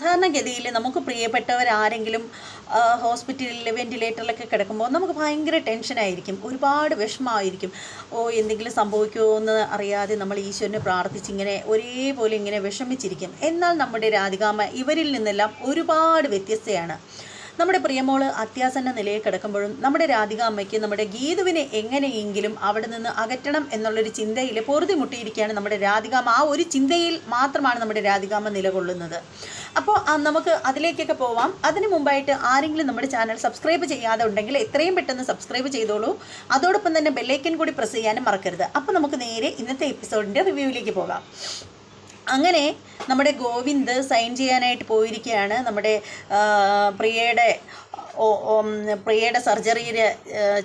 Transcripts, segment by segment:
സാധാരണഗതിയിൽ നമുക്ക് പ്രിയപ്പെട്ടവർ ആരെങ്കിലും ഹോസ്പിറ്റലിൽ വെന്റിലേറ്ററിലൊക്കെ കിടക്കുമ്പോൾ നമുക്ക് ഭയങ്കര ടെൻഷനായിരിക്കും. ഒരുപാട് വിഷമമായിരിക്കും. ഓ എന്തെങ്കിലും സംഭവിക്കുമോ എന്ന് അറിയാതെ നമ്മൾ ഈശ്വരനെ പ്രാർത്ഥിച്ച് പ്രാർത്ഥിച്ചിങ്ങനെ ഒരേപോലെ ഇങ്ങനെ വിഷമിച്ചിരിക്കും. എന്നാൽ നമ്മുടെ രാധികാമ ഇവരിൽ നിന്നെല്ലാം ഒരുപാട് വ്യത്യസ്തയാണ്. നമ്മുടെ പ്രിയമോൾ അത്യാസന്ന നിലയിൽ കിടക്കുമ്പോഴും നമ്മുടെ രാധിക അമ്മയ്ക്ക് നമ്മുടെ ഗീതുവിനെ എങ്ങനെയെങ്കിലും അവിടെ നിന്ന് അകറ്റണം എന്നുള്ളൊരു ചിന്തയിൽ പൊറുതി മുട്ടിയിരിക്കുകയാണ് നമ്മുടെ രാധികാമ്മ. ആ ഒരു ചിന്തയിൽ മാത്രമാണ് നമ്മുടെ രാധികാമ്മ നിലകൊള്ളുന്നത്. അപ്പോൾ നമുക്ക് അതിലേക്കൊക്കെ പോവാം. അതിന് മുമ്പായിട്ട് ആരെങ്കിലും നമ്മുടെ ചാനൽ സബ്സ്ക്രൈബ് ചെയ്യാതെ ഉണ്ടെങ്കിൽ എത്രയും പെട്ടെന്ന് സബ്സ്ക്രൈബ് ചെയ്തോളൂ. അതോടൊപ്പം തന്നെ ബെല്ലൈക്കൻ കൂടി പ്രസ് ചെയ്യാനും മറക്കരുത്. അപ്പോൾ നമുക്ക് നേരെ ഇന്നത്തെ എപ്പിസോഡിന്റെ റിവ്യൂവിലേക്ക് പോകാം. അങ്ങനെ നമ്മുടെ ഗോവിന്ദ് സൈൻ ചെയ്യാനായിട്ട് പോയിരിക്കുകയാണ് നമ്മുടെ പ്രിയയുടെ പ്രിയയുടെ സർജറിയിൽ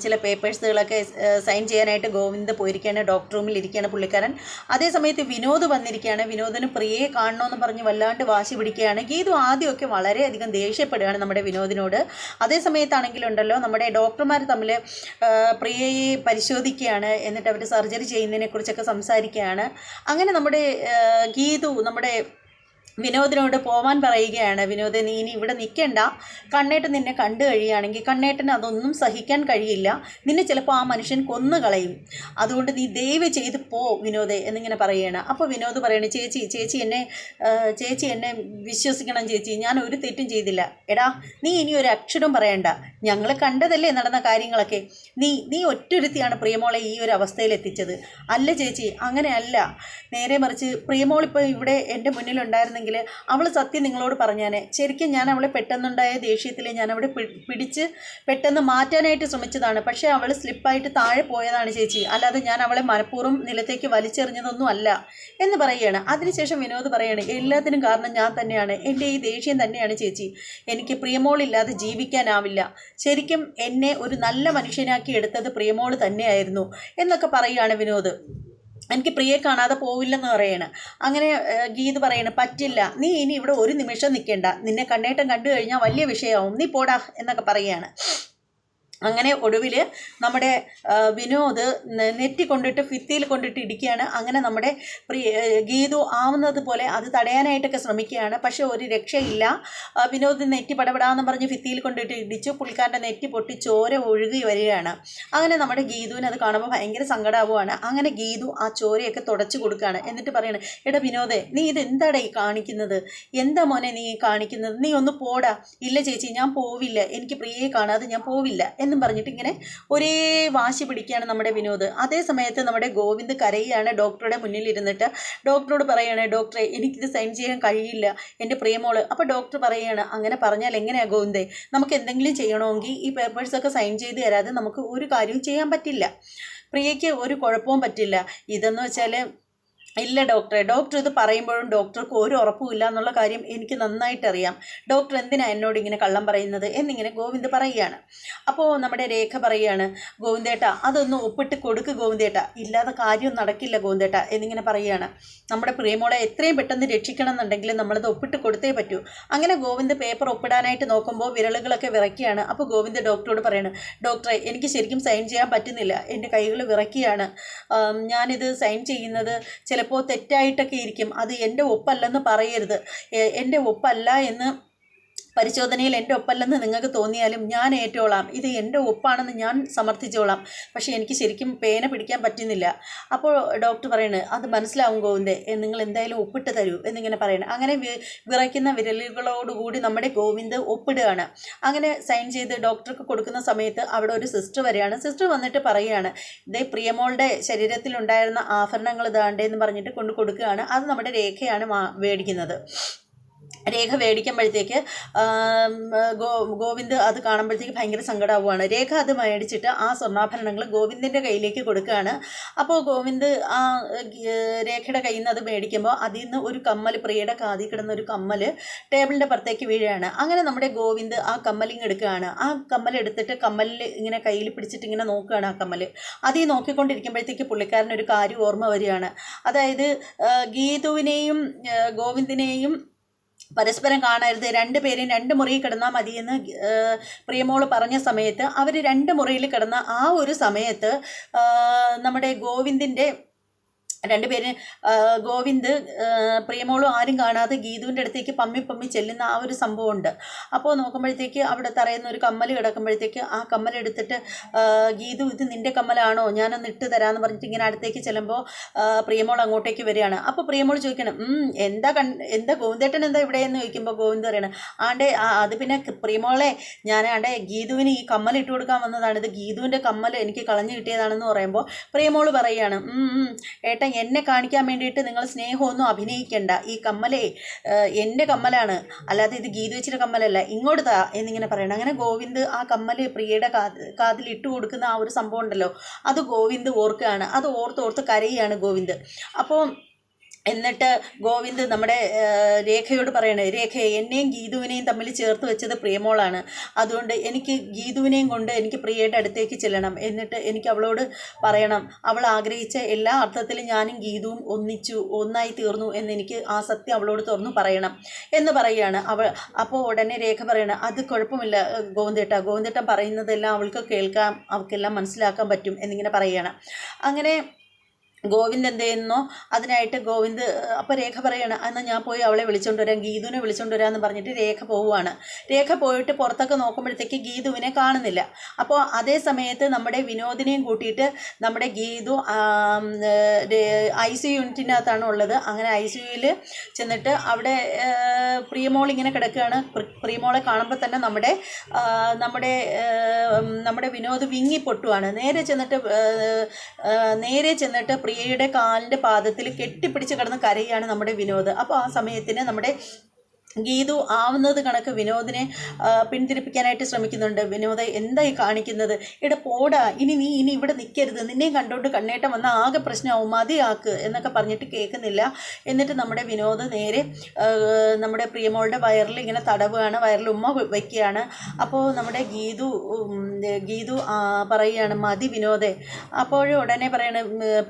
ചില പേപ്പേഴ്സുകളൊക്കെ സൈൻ ചെയ്യാനായിട്ട് ഗോവിന്ദ് പോയിരിക്കുകയാണ് ഡോക്ടർ റൂമിൽ ഇരിക്കുകയാണ് പുള്ളിക്കാരൻ. അതേസമയത്ത് വിനോദ് വന്നിരിക്കുകയാണ് വിനോദിന് പ്രിയയെ കാണണമെന്ന് പറഞ്ഞ് വല്ലാണ്ട് വാശി പിടിക്കുകയാണ്. ഗീതു ആദ്യമൊക്കെ വളരെയധികം ദേഷ്യപ്പെടുകയാണ് നമ്മുടെ വിനോദിനോട്. അതേ സമയത്താണെങ്കിലുണ്ടല്ലോ നമ്മുടെ ഡോക്ടർമാർ തമ്മിൽ പ്രിയയെ പരിശോധിക്കുകയാണ് എന്നിട്ട് അവർ സർജറി ചെയ്യുന്നതിനെക്കുറിച്ചൊക്കെ സംസാരിക്കുകയാണ്. അങ്ങനെ നമ്മുടെ ഗീതു നമ്മുടെ വിനോദിനോട് പോവാൻ പറയുകയാണ് വിനോദ് നീ ഇനി ഇവിടെ നിൽക്കേണ്ട കണ്ണേട്ടൻ നിന്നെ കണ്ടു കഴിയുകയാണെങ്കിൽ കണ്ണേട്ടന് അതൊന്നും സഹിക്കാൻ കഴിയില്ല. നിന്നെ ചിലപ്പോൾ ആ മനുഷ്യൻ കൊന്നു കളയും. അതുകൊണ്ട് നീ ദയവ് ചെയ്ത് പോ വിനോദേ എന്നിങ്ങനെ പറയുകയാണ്. അപ്പോൾ വിനോദ് പറയണേ ചേച്ചി ചേച്ചി എന്നെ ചേച്ചി എന്നെ വിശ്വസിക്കണം ചേച്ചി. ഞാൻ ഒരു തെറ്റും ചെയ്തില്ല. എടാ നീ ഇനി ഒരു അക്ഷരം പറയണ്ട. ഞങ്ങൾ കണ്ടതല്ലേ നടന്ന കാര്യങ്ങളൊക്കെ. നീ നീ ഒറ്റൊരുത്തിയാണ് പ്രിയമോളെ ഈ ഒരു അവസ്ഥയിൽ എത്തിച്ചത്. അല്ല ചേച്ചി അങ്ങനെയല്ല. നേരെ മറിച്ച് പ്രിയമോൾ ഇപ്പോൾ ഇവിടെ എന്റെ മുന്നിലുണ്ടായിരുന്നെങ്കിൽ അവൾ സത്യം നിങ്ങളോട് പറഞ്ഞാനെ. ശരിക്കും ഞാൻ അവളെ പെട്ടെന്നുണ്ടായ ദേഷ്യത്തിൽ ഞാൻ അവിടെ പിടിച്ച് പെട്ടെന്ന് മാറ്റാനായിട്ട് ശ്രമിച്ചതാണ്. പക്ഷേ അവൾ സ്ലിപ്പായിട്ട് താഴെ പോയതാണ് ചേച്ചി. അല്ലാതെ ഞാൻ അവളെ മനഃപൂർവം നിലത്തേക്ക് വലിച്ചെറിഞ്ഞതൊന്നും അല്ല എന്ന് പറയുകയാണ്. അതിനുശേഷം വിനോദ് പറയാണ് എല്ലാത്തിനും കാരണം ഞാൻ തന്നെയാണ്. എന്റെ ഈ ദേഷ്യം തന്നെയാണ് ചേച്ചി. എനിക്ക് പ്രിയമോളില്ലാതെ ജീവിക്കാനാവില്ല. ശരിക്കും എന്നെ ഒരു നല്ല മനുഷ്യനാക്കി എടുത്തത് പ്രിയമോൾ തന്നെയായിരുന്നു എന്നൊക്കെ പറയുകയാണ് വിനോദ്. എനിക്ക് പ്രിയെ കാണാതെ പോവില്ലെന്ന് പറയണ്. അങ്ങനെ ഗീത് പറയണ് പറ്റില്ല. നീ ഇനി ഇവിടെ ഒരു നിമിഷം നിൽക്കേണ്ട നിന്നെ കണ്ണേട്ടം കണ്ടു കഴിഞ്ഞാൽ വലിയ വിഷയമാവും. നീ പോടാ എന്നൊക്കെ പറയുകയാണ് അങ്ങനെ ഒടുവിൽ നമ്മുടെ വിനോദ് നെറ്റി കൊണ്ടിട്ട് ഫിത്തിയിൽ കൊണ്ടിട്ട് ഇടിക്കുകയാണ്. അങ്ങനെ നമ്മുടെ പ്രിയ ഗീതു ആവുന്നത് പോലെ അത് തടയാനായിട്ടൊക്കെ ശ്രമിക്കുകയാണ്. പക്ഷേ ഒരു രക്ഷയില്ല. വിനോദ് നെറ്റി പടപെടാമെന്ന് പറഞ്ഞ് ഫിത്തിയിൽ കൊണ്ടിട്ട് ഇടിച്ചു. പുള്ളിക്കാരന്റെ നെറ്റി പൊട്ടി ചോര ഒഴുകി വരികയാണ്. അങ്ങനെ നമ്മുടെ ഗീതുവിന് അത് കാണുമ്പോൾ ഭയങ്കര സങ്കടമാവുകയാണ് അങ്ങനെ ഗീതു ആ ചോരയൊക്കെ തുടച്ചു കൊടുക്കുകയാണ്. എന്നിട്ട് പറയണ എടാ വിനോദേ നീ ഇത് എന്താടാ ഈ കാണിക്കുന്നത്? എന്താ മോനെ നീ കാണിക്കുന്നത്? നീ ഒന്ന് പോടാ. ഇല്ല ചേച്ചി ഞാൻ പോവില്ല. എനിക്ക് പ്രിയയെ കാണാതെ ഞാൻ പോവില്ല. എന്നും പറഞ്ഞിട്ട് ഇങ്ങനെ ഒരേ വാശി പിടിക്കുകയാണ് നമ്മുടെ വിനോദ്. അതേ സമയത്ത് നമ്മുടെ ഗോവിന്ദ് കരയുകയാണ് ഡോക്ടറുടെ മുന്നിൽ ഇരുന്നിട്ട് ഡോക്ടറോട് പറയുകയാണ് ഡോക്ടറെ എനിക്കിത് സൈൻ ചെയ്യാൻ കഴിയില്ല എന്റെ പ്രിയമോൾ. അപ്പോൾ ഡോക്ടർ പറയുകയാണ് അങ്ങനെ പറഞ്ഞാൽ എങ്ങനെയാണ് ഗോവിന്ദേ? നമുക്ക് എന്തെങ്കിലും ചെയ്യണമെങ്കിൽ ഈ പേപ്പേഴ്സൊക്കെ സൈൻ ചെയ്ത് തരാതെ നമുക്ക് ഒരു കാര്യവും ചെയ്യാൻ പറ്റില്ല. പ്രിയയ്ക്ക് ഒരു കുഴപ്പവും പറ്റില്ല. ഇതെന്ന് വെച്ചാൽ ഇല്ല ഡോക്ടറെ. ഡോക്ടർ ഇത് പറയുമ്പോഴും ഡോക്ടർക്ക് ഒരു ഉറപ്പുമില്ല എന്നുള്ള കാര്യം എനിക്ക് നന്നായിട്ട് അറിയാം ഡോക്ടർ എന്തിനാ എന്നോട് ഇങ്ങനെ കള്ളം പറയുന്നത് എന്നിങ്ങനെ ഗോവിന്ദ് പറയുകയാണ്. അപ്പോൾ നമ്മുടെ രേഖ പറയുകയാണ് ഗോവിന്ദേട്ട അതൊന്ന് ഒപ്പിട്ട് കൊടുക്ക് ഗോവിന്ദേട്ട. ഇല്ലാതെ കാര്യം നടക്കില്ല ഗോവിന്ദേട്ട എന്നിങ്ങനെ പറയുകയാണ്. നമ്മുടെ പ്രിയമോളെ എത്രയും പെട്ടെന്ന് രക്ഷിക്കണം എന്നുണ്ടെങ്കിൽ നമ്മളത് ഒപ്പിട്ട് കൊടുത്തേ പറ്റൂ. അങ്ങനെ ഗോവിന്ദ് പേപ്പർ ഒപ്പിടാനായിട്ട് നോക്കുമ്പോൾ വിരലുകളൊക്കെ വിറയ്ക്കുകയാണ്. അപ്പോൾ ഗോവിന്ദ് ഡോക്ടറോട് പറയാണ് ഡോക്ടറെ എനിക്ക് ശരിക്കും സൈൻ ചെയ്യാൻ പറ്റുന്നില്ല. എന്റെ കൈകൾ വിറയ്ക്കുകയാണ്. ഞാനിത് സൈൻ ചെയ്യുന്നത് ചിലപ്പോൾ തെറ്റായിട്ടൊക്കെ ഇരിക്കും. അത് എന്റെ ഒപ്പല്ലെന്ന് പറയരുത്. എന്റെ ഒപ്പല്ല എന്ന് പരിശോധനയിൽ എന്റെ ഒപ്പല്ലെന്ന് നിങ്ങൾക്ക് തോന്നിയാലും ഞാൻ ഏറ്റോളാം. ഇത് എന്റെ ഒപ്പാണെന്ന് ഞാൻ സമർത്ഥിച്ചോളാം. പക്ഷേ എനിക്ക് ശരിക്കും പേന പിടിക്കാൻ പറ്റുന്നില്ല. അപ്പോൾ ഡോക്ടർ പറയുന്നത് അത് മനസ്സിലാവും ഗോവിന്ദേ നിങ്ങൾ എന്തായാലും ഒപ്പിട്ട് തരൂ എന്നിങ്ങനെ പറയണം. അങ്ങനെ വിറയ്ക്കുന്ന വിരലുകളോടുകൂടി നമ്മുടെ ഗോവിന്ദ് ഒപ്പിടുകയാണ്. അങ്ങനെ സൈൻ ചെയ്ത് ഡോക്ടർക്ക് കൊടുക്കുന്ന സമയത്ത് അവിടെ ഒരു സിസ്റ്റർ വരികയാണ്. സിസ്റ്റർ വന്നിട്ട് പറയുകയാണ് ഇതേ പ്രിയമോളുടെ ശരീരത്തിലുണ്ടായിരുന്ന ആഭരണങ്ങൾ ഇതാണ്ടേ എന്ന് പറഞ്ഞിട്ട് കൊണ്ട് കൊടുക്കുകയാണ്. അത് നമ്മുടെ രേഖയാണ് മേടിക്കുന്നത്. രേഖ മേടിക്കുമ്പോഴത്തേക്ക് ഗോ ഗോവിന്ദ് അത് കാണുമ്പോഴത്തേക്ക് ഭയങ്കര സങ്കടമാവുകയാണ് രേഖ അത് മേടിച്ചിട്ട് ആ സ്വർണാഭരണങ്ങൾ ഗോവിന്ദിന്റെ കയ്യിലേക്ക് കൊടുക്കുകയാണ്. അപ്പോൾ ഗോവിന്ദ് ആ രേഖയുടെ കയ്യിൽ നിന്ന് അത് മേടിക്കുമ്പോൾ അതിൽ നിന്ന് ഒരു കമ്മൽ പ്രിയയുടെ കാതിൽ കിടന്ന ഒരു കമ്മൽ ടേബിളിന്റെ പുറത്തേക്ക് വീഴുകയാണ് അങ്ങനെ നമ്മുടെ ഗോവിന്ദ് ആ കമ്മലിങ് എടുക്കുകയാണ്. ആ കമ്മൽ എടുത്തിട്ട് കമ്മലിൽ ഇങ്ങനെ കയ്യിൽ പിടിച്ചിട്ട് ഇങ്ങനെ നോക്കുകയാണ് ആ കമ്മൽ അതിൽ നോക്കിക്കൊണ്ടിരിക്കുമ്പോഴത്തേക്ക് പുള്ളിക്കാരൻ ഒരു കാര്യം ഓർമ്മ വരികയാണ്. അതായത് ഗീതുവിനെയും ഗോവിന്ദിനെയും പരസ്പരം കാണരുത് രണ്ട് പേരും രണ്ട് മുറിയിൽ കിടന്നാൽ മതിയെന്ന് പ്രിയമോൾ പറഞ്ഞ സമയത്ത് അവർ രണ്ട് മുറിയിൽ കിടന്ന ആ ഒരു സമയത്ത് നമ്മുടെ ഗോവിന്ദിന്റെ രണ്ടുപേര് ഗോവിന്ദ് പ്രിയമോളും ആരും കാണാതെ ഗീതുവിന്റെ അടുത്തേക്ക് പമ്മി പമ്മി ചെല്ലുന്ന ആ ഒരു സംഭവമുണ്ട്. അപ്പോൾ നോക്കുമ്പോഴത്തേക്ക് അവിടെ തറയുന്ന ഒരു കമ്മൽ കിടക്കുമ്പോഴത്തേക്ക് ആ കമ്മൽ എടുത്തിട്ട് ഗീതു ഇത് നിന്റെ കമ്മലാണോ? ഞാനൊന്ന് ഇട്ട് തരാമെന്ന് പറഞ്ഞിട്ട് ഇങ്ങനെ അടുത്തേക്ക് ചെല്ലുമ്പോൾ പ്രിയമോൾ അങ്ങോട്ടേക്ക് വരികയാണ്. അപ്പോൾ പ്രിയമോൾ ചോദിക്കണം എന്താ കൺ എന്താ ഗോവിന്ദേട്ടൻ എന്താ ഇവിടെ എന്ന് ചോദിക്കുമ്പോൾ ഗോവിന്ദ് പറയണം ആണ്ടേ അത് പിന്നെ പ്രിയമോളെ ഞാൻ ആണ്ടേ ഗീതുവിന് ഈ കമ്മൽ ഇട്ട് കൊടുക്കാൻ വന്നതാണ്. ഇത് ഗീതുവിന്റെ കമ്മൽ എനിക്ക് കളഞ്ഞു കിട്ടിയതാണെന്ന് പറയുമ്പോൾ പ്രിയമോൾ പറയുകയാണ് "ഉം, ഉം, ഏട്ടാ എന്നെ കാണിക്കാൻ വേണ്ടിയിട്ട് നിങ്ങൾ സ്നേഹമൊന്നും അഭിനയിക്കേണ്ട. ഈ കമ്മലേ എന്റെ കമ്മലാണ്. അല്ലാതെ ഇത് ഗീത വെച്ചിട്ട് കമ്മലല്ല. ഇങ്ങോട്ട് താ എന്നിങ്ങനെ പറയണം. അങ്ങനെ ഗോവിന്ദ് ആ കമ്മൽ പ്രിയയുടെ കാത് കാതിൽ ഇട്ട് കൊടുക്കുന്ന ആ ഒരു സംഭവം ഉണ്ടല്ലോ. അത് ഗോവിന്ദ് ഓർക്കുകയാണ്. അത് ഓർത്ത് ഓർത്ത് കരയുകയാണ് ഗോവിന്ദ്. അപ്പോൾ എന്നിട്ട് ഗോവിന്ദ് നമ്മുടെ രേഖയോട് പറയണേ രേഖ എന്നെയും ഗീതുവിനെയും തമ്മിൽ ചേർത്ത് വെച്ചത് പ്രിയമോളാണ്. അതുകൊണ്ട് എനിക്ക് ഗീതുവിനെയും കൊണ്ട് എനിക്ക് പ്രിയയുടെ അടുത്തേക്ക് ചെല്ലണം. എന്നിട്ട് എനിക്ക് അവളോട് പറയണം അവൾ ആഗ്രഹിച്ച എല്ലാ അർത്ഥത്തിലും ഞാനും ഗീതുവും ഒന്നിച്ചു ഒന്നായി തീർന്നു എന്ന് എനിക്ക് ആ സത്യം അവളോട് തുറന്നു പറയണം എന്ന് പറയുകയാണ് അവൾ അപ്പോൾ ഉടനെ രേഖ പറയണം അത് കുഴപ്പമില്ല ഗോവിന്ദേട്ട. ഗോവിന്ദേട്ടൻ പറയുന്നതെല്ലാം അവൾക്ക് കേൾക്കാം അവൾക്കെല്ലാം മനസ്സിലാക്കാൻ പറ്റും എന്നിങ്ങനെ പറയുകയാണ് അങ്ങനെ ഗോവിന്ദ് എന്ത് ചെയ്യുന്നോ? അതിനായിട്ട് ഗോവിന്ദ് അപ്പോൾ രേഖ പറയാണ് എന്നാൽ ഞാൻ പോയി അവളെ വിളിച്ചുകൊണ്ട് വരാം ഗീതുവിനെ വിളിച്ചുകൊണ്ട് വരാമെന്ന് പറഞ്ഞിട്ട് രേഖ പോവുകയാണ് രേഖ പോയിട്ട് പുറത്തൊക്കെ നോക്കുമ്പോഴത്തേക്ക് ഗീതുവിനെ കാണുന്നില്ല. അപ്പോൾ അതേ സമയത്ത് നമ്മുടെ വിനോദിനെയും കൂട്ടിയിട്ട് നമ്മുടെ ഗീതു ഐ സി യൂണിറ്റിനകത്താണ് ഉള്ളത്. അങ്ങനെ ഐ സി യുയിൽ ചെന്നിട്ട് അവിടെ പ്രിയമോൾ ഇങ്ങനെ കിടക്കുകയാണ്. പ്രി- പ്രിയമോളെ കാണുമ്പോൾ തന്നെ നമ്മുടെ നമ്മുടെ നമ്മുടെ വിനോദ് വിങ്ങി പൊട്ടുവാണ്. നേരെ ചെന്നിട്ട് നേരെ ചെന്നിട്ട് പ്രിയയുടെ കാലിന്റെ പാദത്തിൽ കെട്ടിപ്പിടിച്ച് കിടന്ന് കരയാണ് നമ്മുടെ വിനോദ്. അപ്പോൾ ആ സമയത്തിന് നമ്മുടെ ഗീതു ആവുന്നത് കണക്ക് വിനോദിനെ പിന്തിരിപ്പിക്കാനായിട്ട് ശ്രമിക്കുന്നുണ്ട്. വിനോദ എന്തായി കാണിക്കുന്നത്? ഇവിടെ പോടാ ഇനി നീ ഇനി ഇവിടെ നിൽക്കരുത് നിന്നെയും കണ്ടോണ്ട് കണ്ണേട്ടം വന്ന ആകെ പ്രശ്നമാവും. മതിയാക്ക് എന്നൊക്കെ പറഞ്ഞിട്ട് കേൾക്കുന്നില്ല. എന്നിട്ട് നമ്മുടെ വിനോദ് നേരെ നമ്മുടെ പ്രിയമോളുടെ വയറിൽ ഇങ്ങനെ തടവുകയാണ്. വയറിൽ ഉമ്മ വയ്ക്കുകയാണ് അപ്പോൾ നമ്മുടെ ഗീതു ഗീതു പറയുകയാണ് മതി വിനോദേ. അപ്പോഴും ഉടനെ പറയണ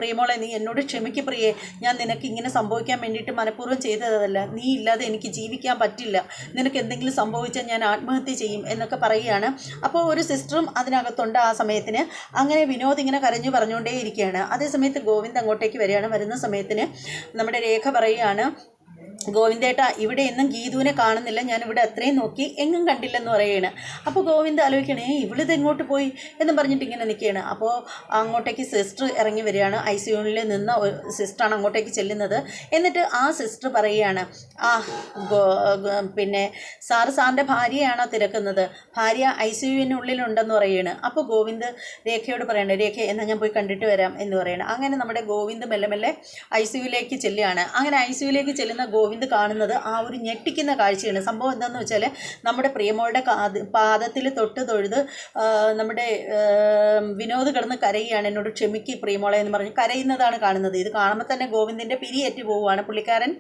പ്രിയമോളെ നീ എന്നോട് ക്ഷമിക്ക് പ്രിയേ. ഞാൻ നിനക്ക് ഇങ്ങനെ സംഭവിക്കാൻ വേണ്ടിയിട്ട് മനഃപൂർവം ചെയ്തതല്ല. നീ ഇല്ലാതെ എനിക്ക് ജീവിക്കാൻ പറ്റില്ല. നിനക്ക് എന്തെങ്കിലും സംഭവിച്ചാൽ ഞാൻ ആത്മഹത്യ ചെയ്യും എന്നൊക്കെ പറയുകയാണ്. അപ്പോൾ ഒരു സിസ്റ്ററും അതിനകത്തുണ്ട് ആ സമയത്തിന്. അങ്ങനെ വിനോദ് ഇങ്ങനെ കരഞ്ഞു പറഞ്ഞുകൊണ്ടേ ഇരിക്കുകയാണ് അതേ സമയത്ത് ഗോവിന്ദ് അങ്ങോട്ടേക്ക് വരികയാണ്. വരുന്ന സമയത്തിന് നമ്മുടെ രേഖ പറയുകയാണ് ഗോവിന്ദേട്ട ഇവിടെ എന്നും ഗീതുവിനെ കാണുന്നില്ല. ഞാൻ ഇവിടെ അത്രയും നോക്കി എങ്ങും കണ്ടില്ലെന്ന് പറയുകയാണ്. അപ്പോൾ ഗോവിന്ദ് ആലോചിക്കണേ ഇവളിത് എങ്ങോട്ട് പോയി? എന്ന് പറഞ്ഞിട്ട് ഇങ്ങനെ നിൽക്കുകയാണ്. അപ്പോൾ അങ്ങോട്ടേക്ക് സിസ്റ്റർ ഇറങ്ങി വരികയാണ്. ഐ സി യുണിൽ നിന്ന് സിസ്റ്ററാണ് അങ്ങോട്ടേക്ക് ചെല്ലുന്നത്. എന്നിട്ട് ആ സിസ്റ്റർ പറയുകയാണ് ആ പിന്നെ സാറ് സാറിന്റെ ഭാര്യയാണോ തിരക്കുന്നത്? ഭാര്യ ഐ സി യുവിനുള്ളിലുണ്ടെന്ന് പറയുകയാണ്. അപ്പോൾ ഗോവിന്ദ് രേഖയോട് പറയണേ രേഖ എന്നാൽ ഞാൻ പോയി കണ്ടിട്ട് വരാം എന്ന് പറയണം അങ്ങനെ നമ്മുടെ ഗോവിന്ദ് മെല്ലെ മെല്ലെ ഐ സി യുവിലേക്ക് ചെല്ലുകയാണ്. അങ്ങനെ ഐ സി യുവിലേക്ക് ചെല്ലുന്ന ഗോവിന്ദ് കാണുന്നത് ആ ഒരു ഞെട്ടിക്കുന്ന കാഴ്ചയാണ്. സംഭവം എന്താണെന്ന് വെച്ചാൽ നമ്മുടെ പ്രിയമോളുടെ പാദത്തിൽ തൊട്ട് തൊഴുത് നമ്മുടെ വിനോദ് കിടന്ന് കരയുകയാണ്. എന്നോട് ക്ഷമിക്ക് പ്രിയമോളെ എന്ന് പറഞ്ഞ് കരയുന്നതാണ് കാണുന്നത്. ഇത് കാണുമ്പോൾ തന്നെ ഗോവിന്ദിന്റെ പിരിയേറ്റ് പോവുകയാണ്. പുള്ളിക്കാരൻ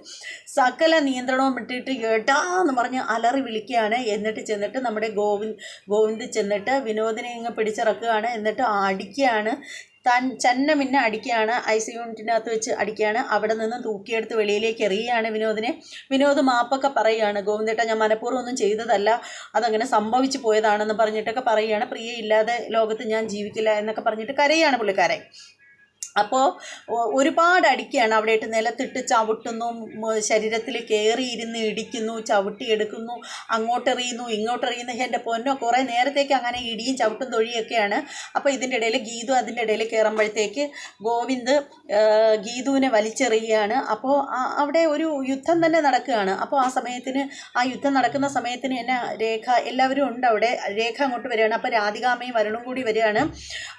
സകല നിയന്ത്രണവും വിട്ടിട്ട് ഏട്ടാ എന്ന് പറഞ്ഞ് അലറി വിളിക്കുകയാണ്. എന്നിട്ട് ചെന്നിട്ട് നമ്മുടെ ഗോവിന്ദ് ഗോവിന്ദ് ചെന്നിട്ട് വിനോദിനെ ഇങ്ങ് പിടിച്ചിറക്കുകയാണ്. എന്നിട്ട് അടിക്കുകയാണ്. താൻ ചന്ന മിന്നെ അടിക്കുകയാണ് ഐ സി യൂണിറ്റിനകത്ത് വെച്ച് അടിക്കുകയാണ് അവിടെ നിന്ന് തൂക്കിയെടുത്ത് വെളിയിലേക്ക് എറിയുകയാണ് വിനോദിനെ. വിനോദ് മാപ്പൊക്കെ പറയുകയാണ് ഗോവിന്ദേട്ട ഞാൻ മനഃപൂർവം ഒന്നും ചെയ്തതല്ല അതങ്ങനെ സംഭവിച്ചു പോയതാണെന്ന് പറഞ്ഞിട്ടൊക്കെ പറയുകയാണ്. പ്രിയ ഇല്ലാതെ ലോകത്ത് ഞാൻ ജീവിക്കില്ല എന്നൊക്കെ പറഞ്ഞിട്ട് കരയാണ് പുള്ളിക്കാരൻ. അപ്പോൾ ഒരുപാട് അടിക്കുകയാണ് അവിടെയിട്ട് നിലത്തിട്ട് ചവിട്ടുന്നു ശരീരത്തിൽ കയറിയിരുന്ന് ഇടിക്കുന്നു ചവിട്ടിയെടുക്കുന്നു അങ്ങോട്ടെറിയുന്നു ഇങ്ങോട്ടെറിയുന്നു. എന്റെ പൊന്നോ കുറേ നേരത്തേക്ക് അങ്ങനെ ഇടിയും ചവിട്ടും തൊഴിയൊക്കെയാണ്. അപ്പോൾ ഇതിന്റെ ഇടയിൽ ഗീതു അതിന്റെ ഇടയിൽ കയറുമ്പോഴത്തേക്ക് ഗോവിന്ദ് ഗീതുവിനെ വലിച്ചെറിയുകയാണ്. അപ്പോൾ അവിടെ ഒരു യുദ്ധം തന്നെ നടക്കുകയാണ്. അപ്പോൾ ആ സമയത്തിന് ആ യുദ്ധം നടക്കുന്ന സമയത്തിന് എന്നെ രേഖ എല്ലാവരും ഉണ്ട് അവിടെ. രേഖ അങ്ങോട്ട് വരികയാണ്. അപ്പോൾ രാധികാമയും വരുണും കൂടി വരികയാണ്.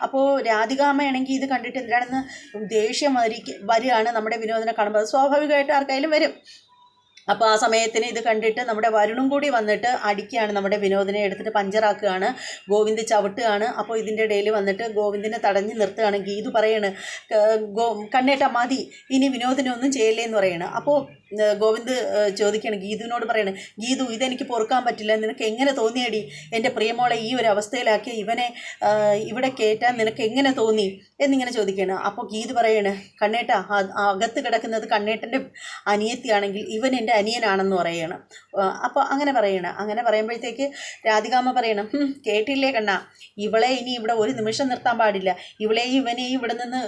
അപ്പോൾ രാധികാമയാണെങ്കിൽ ഇത് കണ്ടിട്ട് എന്തിനാണെന്ന് ദേഷ്യം വരിക വരികയാണ് നമ്മുടെ വിനോദനെ കാണുമ്പോൾ. അത് സ്വാഭാവികമായിട്ട് ആർക്കായാലും വരും. അപ്പോൾ ആ സമയത്തിന് ഇത് കണ്ടിട്ട് നമ്മുടെ വരുണും കൂടി വന്നിട്ട് അടിക്കുകയാണ് നമ്മുടെ വിനോദിനെ എടുത്തിട്ട് പഞ്ചറാക്കുകയാണ്. ഗോവിന്ദ് ചവിട്ടുകയാണ്. അപ്പോൾ ഇതിന്റെ ഇടയിൽ വന്നിട്ട് ഗോവിന്ദിനെ തടഞ്ഞു നിർത്തുകയാണ്. ഗീതു പറയാണ് "ക- ഗോ കണ്ണേട്ട മതി. ഇനി വിനോദിനെ ഒന്നും ചെയ്യല്ലേ എന്ന് പറയാണ്. അപ്പോൾ ഗോവിന്ദ് ചോദിക്കുകയാണ് ഗീതുവിനോട് പറയണേ ഗീതു ഇതെനിക്ക് പൊറുക്കാൻ പറ്റില്ല നിനക്ക് എങ്ങനെ തോന്നിയടി? എന്റെ പ്രിയമോളെ ഈ ഒരു അവസ്ഥയിലാക്കി ഇവനെ ഇവിടെ കയറ്റാൻ നിനക്ക് എങ്ങനെ തോന്നി? എന്നിങ്ങനെ ചോദിക്കുകയാണ്. അപ്പോൾ ഗീതു പറയാണ് കണ്ണേട്ട അകത്ത് കിടക്കുന്നത് കണ്ണേട്ടന്റെ അനിയത്തിയാണെങ്കിൽ ഇവൻ എന്റെ അനിയനാണെന്ന് പറയണം. അപ്പോൾ അങ്ങനെ പറയണം. അങ്ങനെ പറയുമ്പോഴത്തേക്ക് രാധികാമ്മ പറയണം "ഹും, കേട്ടില്ലേ കണ്ണ? ഇവളെ ഇനി ഇവിടെ ഒരു നിമിഷം നിർത്താൻ പാടില്ല. ഇവളെയും ഇവനെയും ഇവിടെ നിന്ന്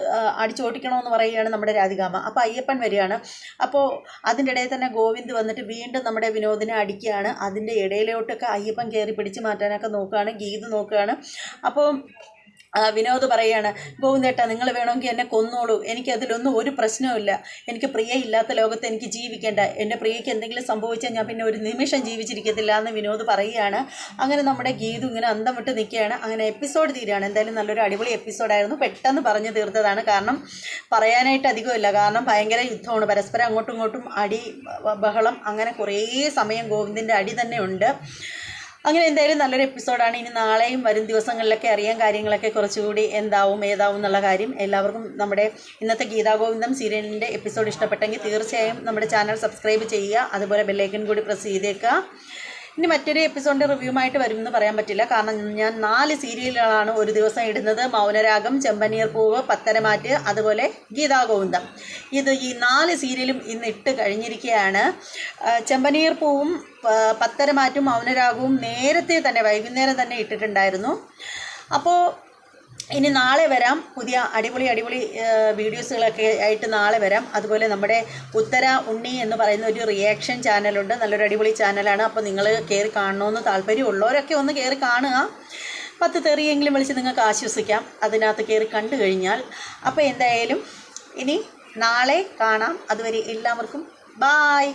അടിച്ചോട്ടിക്കണമെന്ന് പറയുകയാണ് നമ്മുടെ രാധികാമ്മ. അപ്പോൾ അയ്യപ്പൻ വരികയാണ്. അപ്പോൾ അതിന്റെ ഇടയിൽ തന്നെ ഗോവിന്ദ് വന്നിട്ട് വീണ്ടും നമ്മുടെ വിനോദിനെ അടിക്കുകയാണ്. അതിന്റെ ഇടയിലോട്ടൊക്കെ അയ്യപ്പൻ കയറി പിടിച്ചു മാറ്റാനൊക്കെ നോക്കുകയാണ്. ഗീത് നോക്കുകയാണ്. അപ്പോൾ വിനോദ് പറയാണ് ഗോവിന്ദേട്ടാ നിങ്ങൾ വേണമെങ്കിൽ എന്നെ കൊന്നോളൂ. എനിക്ക് അതിലൊന്നും ഒരു പ്രശ്നവുമില്ല എനിക്ക് പ്രിയ ഇല്ലാത്ത ലോകത്ത് എനിക്ക് ജീവിക്കേണ്ട. എന്റെ പ്രിയയ്ക്ക് എന്തെങ്കിലും സംഭവിച്ചാൽ ഞാൻ പിന്നെ ഒരു നിമിഷം ജീവിച്ചിരിക്കത്തില്ല എന്ന് വിനോദ് പറയുകയാണ്. അങ്ങനെ നമ്മുടെ ഗീതു ഇങ്ങനെ അന്തം വിട്ട് നിൽക്കുകയാണ്. അങ്ങനെ എപ്പിസോഡ് തീരുകയാണ്. എന്തായാലും നല്ലൊരു അടിപൊളി എപ്പിസോഡായിരുന്നു പെട്ടെന്ന് പറഞ്ഞു തീർത്തതാണ്. കാരണം പറയാനായിട്ട് അധികമില്ല കാരണം ഭയങ്കര യുദ്ധമാണ്. പരസ്പരം അങ്ങോട്ടും ഇങ്ങോട്ടും അടി ബഹളം അങ്ങനെ കുറേ സമയം ഗോവിന്ദിന്റെ അടി തന്നെ ഉണ്ട്. അങ്ങനെ എന്തായാലും നല്ലൊരു എപ്പിസോഡാണ്. ഇനി നാളെയും വരും ദിവസങ്ങളിലൊക്കെ അറിയാൻ കാര്യങ്ങളൊക്കെ കുറച്ചുകൂടി എന്താവും ഏതാവും എന്നുള്ള കാര്യം എല്ലാവർക്കും നമ്മുടെ ഇന്നത്തെ ഗീതാഗോവിന്ദം സീരിയലിന്റെ എപ്പിസോഡ് ഇഷ്ടപ്പെട്ടെങ്കിൽ തീർച്ചയായും നമ്മുടെ ചാനൽ സബ്സ്ക്രൈബ് ചെയ്യുക. അതുപോലെ ബെല്ലൈക്കൺ കൂടി പ്രസ് ചെയ്തേക്കുക. ഇനി മറ്റൊരു എപ്പിസോഡിന്റെ റിവ്യൂമായിട്ട് വരുമെന്ന് പറയാൻ പറ്റില്ല. കാരണം ഞാൻ നാല് സീരിയലുകളാണ് ഒരു ദിവസം ഇടുന്നത്. മൗനരാഗം ചെമ്പനീർ പൂവ് പത്തരമാറ്റ് അതുപോലെ ഗീതാഗോവിന്ദം ഇത് ഈ നാല് സീരിയലും ഇന്ന് ഇട്ട് കഴിഞ്ഞിരിക്കുകയാണ്. ചെമ്പനീർ പൂവും പത്തരമാറ്റും മൗനരാഗവും നേരത്തെ തന്നെ വൈകുന്നേരം തന്നെ ഇട്ടിട്ടുണ്ടായിരുന്നു. അപ്പോൾ ഇനി നാളെ വരാം. പുതിയ അടിപൊളി അടിപൊളി വീഡിയോസുകളൊക്കെ ആയിട്ട് നാളെ വരാം. അതുപോലെ നമ്മുടെ ഉത്തര ഉണ്ണി എന്ന് പറയുന്ന ഒരു റിയാക്ഷൻ ചാനലുണ്ട് നല്ലൊരു അടിപൊളി ചാനലാണ് അപ്പോൾ നിങ്ങൾ കയറി കാണണമെന്ന് താല്പര്യമുള്ളവരൊക്കെ ഒന്ന് കയറി കാണുക. പത്ത് തെറിയെങ്കിലും വിളിച്ച് നിങ്ങൾക്ക് ആശ്വസിക്കാം. അതിനകത്ത് കയറി കണ്ടു കഴിഞ്ഞാൽ. അപ്പോൾ എന്തായാലും ഇനി നാളെ കാണാം. അതുവരെ എല്ലാവർക്കും ബായ്